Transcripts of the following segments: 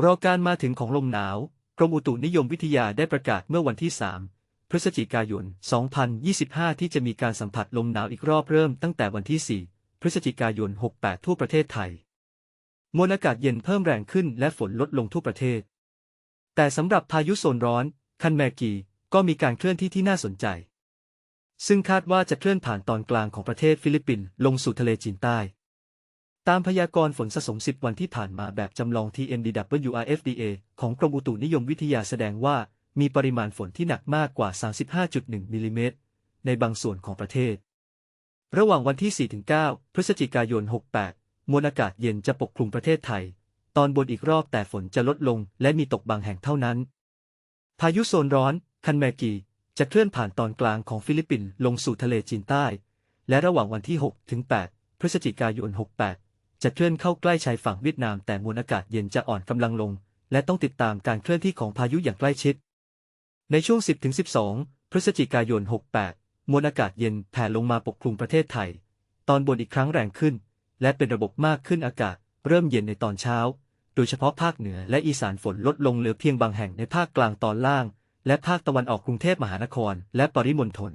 รอการมาถึงของลมหนาว กรมอุตุนิยมวิทยาได้ประกาศเมื่อวันที่ 3 พฤศจิกายน 2025 ที่จะมีการสัมผัสลมหนาวอีกรอบเริ่มตั้งแต่วันที่ 4 พฤศจิกายน 68 ทั่วประเทศไทย มวลอากาศเย็นเพิ่มแรงขึ้นและฝนลดลงทั่วประเทศ แต่สำหรับพายุโซนร้อน คันแมกีก็มีการเคลื่อนที่ที่น่าสนใจ ซึ่งคาดว่าจะเคลื่อนผ่านตอนกลางของประเทศฟิลิปปินส์ลงสู่ทะเลจีนใต้ ตามพยากรณ์ฝนสะสม 10 วันที่ผ่านมาแบบจำลอง TNDWRFDA ของกรมอุตุนิยมวิทยาแสดงว่า มีปริมาณฝนที่หนักมากกว่า 35.1มิลลิเมตรในบางส่วนของประเทศ ระหว่างวันที่ 4-9 พฤศจิกายน 68 มวลอากาศเย็นจะปกคลุมประเทศไทย ตอนบนอีกรอบแต่ฝนจะลดลงและมีตกบางแห่งเท่านั้น พายุโซนร้อน คันแมกี จะเคลื่อนผ่านตอนกลางของฟิลิปปินส์ลงสู่ทะเลจีนใต้ และระหว่างวันที่ 6-8 พฤศจิกายน 68 จะเคลื่อนเข้าใกล้ชายฝั่งเวียดนามแต่มวลอากาศเย็นจะอ่อนกำลังลง และต้องติดตามการเคลื่อนที่ของพายุอย่างใกล้ชิด ในช่วง 10ถึง12 พฤศจิกายน 68 มวลอากาศเย็นแผ่ลงมาปกคลุมประเทศไทย ตอนบนอีกครั้งแรงขึ้น และเป็นระบบมากขึ้นอากาศ เริ่มเย็นในตอนเช้า โดยเฉพาะภาคเหนือและอีสานฝนลดลงเหลือเพียงบางแห่งในภาคกลางตอนล่าง และภาคตะวันออกกรุงเทพมหานคร และปริมณฑล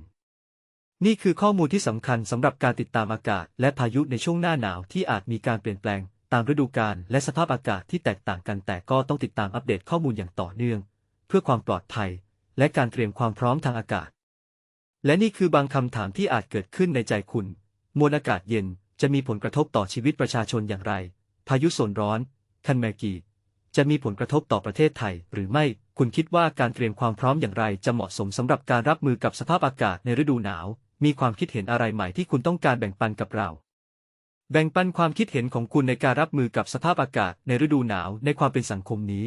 นี่คือข้อมูลที่สำคัญสำหรับการติดตามอากาศ และพายุในช่วงหน้าหนาวที่อาจมีการเปลี่ยนแปลง ตามฤดูกาลและสภาพอากาศที่แตกต่างกัน แต่ก็ต้องติดตามอัปเดตข้อมูลอย่างต่อเนื่อง เพื่อความปลอดภัย และการเตรียมความพร้อมทางอากาศ และนี่คือบางคำถามที่อาจเกิดขึ้นในใจคุณ มวลอากาศเย็นจะมีผลกระทบต่อชีวิตประชาชนอย่างไร พายุโซนร้อนคันแมกีจะมีผลกระทบต่อประเทศไทย หรือไม่ คุณคิดว่าการเตรียมความพร้อมอย่างไร จะเหมาะสมสำหรับการรับมือกับสภาพอากาศในฤดูหนาว มีความคิดเห็นอะไรใหม่ที่คุณต้องการแบ่งปันกับเรา แบ่งปันความคิดเห็นของคุณในการรับมือกับสภาพอากาศในฤดูหนาวในความเป็นสังคมนี้